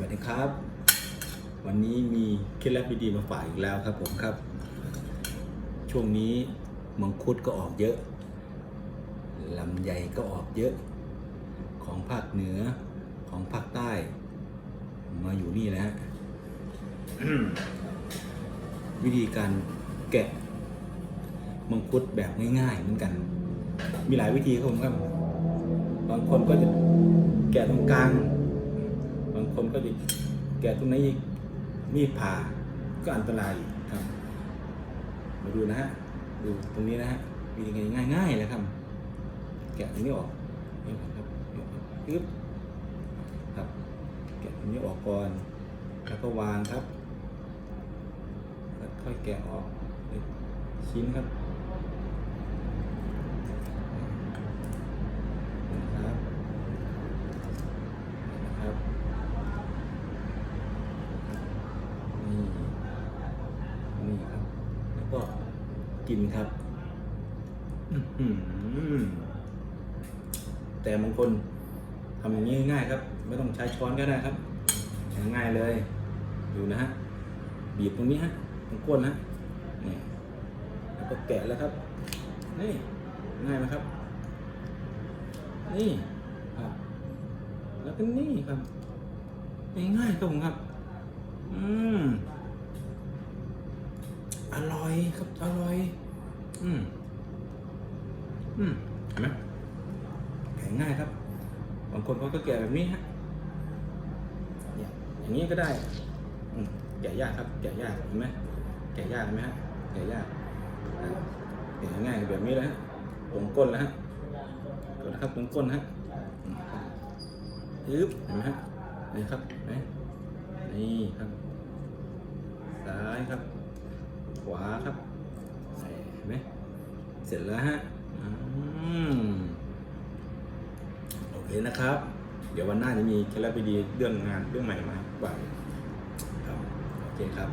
วัสดีครับ วันนี้มีเคล็ดลับดีๆมาฝากอีกแล้วครับผมครับ ช่วงนี้มังคุดก็ออกเยอะลำไยก็ออกเยอะ ของภาคเหนือของภาคใต้ มาอยู่นี่แล้วฮะวิธีการแกะมังคุดแบบง่ายๆเหมือนกัน มีหลายวิธีครับผมครับ บางคนก็จะแกะตรงกลาง คนก็จะแกะตรงนอีกมีดผ่าก็อันตรายครับ มาดูนะฮะ ดูตรงนี้นะฮะวิธีง่ายง่ายๆเลยครับ แกะตรงนี้ออกนี่ครับปึ๊บครับ แกะตรงนี้ออกก่อน แล้วก็วางครับ แล้วค่อยแกะออกชิ้นครับนะครับ นี่ นี่ครับ แล้ว ก็กินครับแต่บางคนทำอย่างนี้ง่ายครับ ไม่ต้องใช้ช้อนก็ได้ครับง่ายเลยดูนะฮะบีบตรงนี้ฮะตรงก้นฮะนี่แล้วก็แกะแล้วครับ นี่ง่ายไหมครับ นี่ครับ แล้วก็นี่ครับง่ายๆครับผมครับ อืม อร่อยครับอร่อย อืมอืมเห็นไหมแกะง่ายครับบางคนเขาก็แกะแบบนี้ฮะอย่างนี้ก็ได้อืมแกะยากครับแกะยากเห็นไหมแกะยากไหมฮะแกะยากแกะง่ายแบบนี้เลยฮะตรงก้นแล้วฮะกดนะครับตรงก้นฮะอืมยึบเห็นไหมฮะนี่ครับเห็นไหมนี่ครับซ้ายครับ วาครับเห็นไหมเสร็จแล้วฮะอืมโอเคนะครับ เดี๋ยววันหน้าจะมีเคล็ดลับดีเรื่องงานเรื่องใหม่มาฝายครับโอเคครับ